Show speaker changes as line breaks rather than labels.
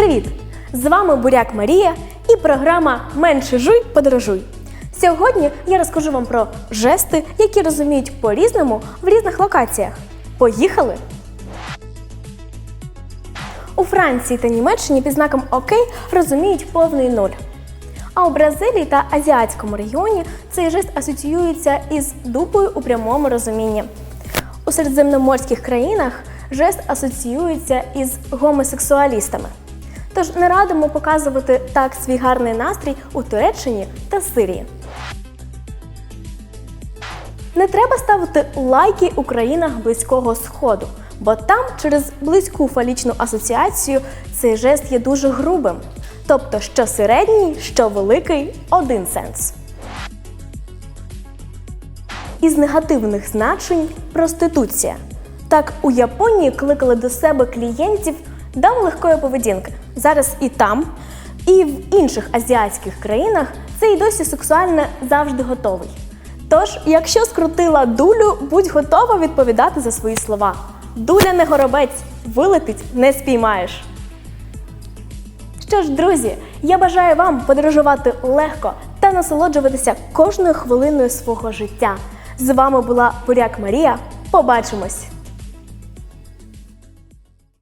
Привіт! З вами Буряк Марія і програма Менше жуй, подорожуй. Сьогодні я розкажу вам про жести, які розуміють по-різному в різних локаціях. Поїхали! У Франції та Німеччині під знаком ОК розуміють повний нуль. А у Бразилії та азіатському регіоні цей жест асоціюється із дупою у прямому розумінні. У середземноморських країнах жест асоціюється із гомосексуалістами. Тож не радимо показувати так свій гарний настрій у Туреччині та Сирії. Не треба ставити лайки у країнах Близького Сходу, бо там через близьку фалічну асоціацію цей жест є дуже грубим. Тобто, що середній, що великий один сенс. Із негативних значень проституція. Так у Японії кликали до себе клієнтів дам легкої поведінки. Зараз і там, і в інших азіатських країнах це і досі сексуальне завжди готовий. Тож, якщо скрутила дулю, будь готова відповідати за свої слова. Дуля не горобець, вилетить не спіймаєш. Що ж, друзі, я бажаю вам подорожувати легко та насолоджуватися кожною хвилиною свого життя. З вами була Буряк Марія. Побачимось!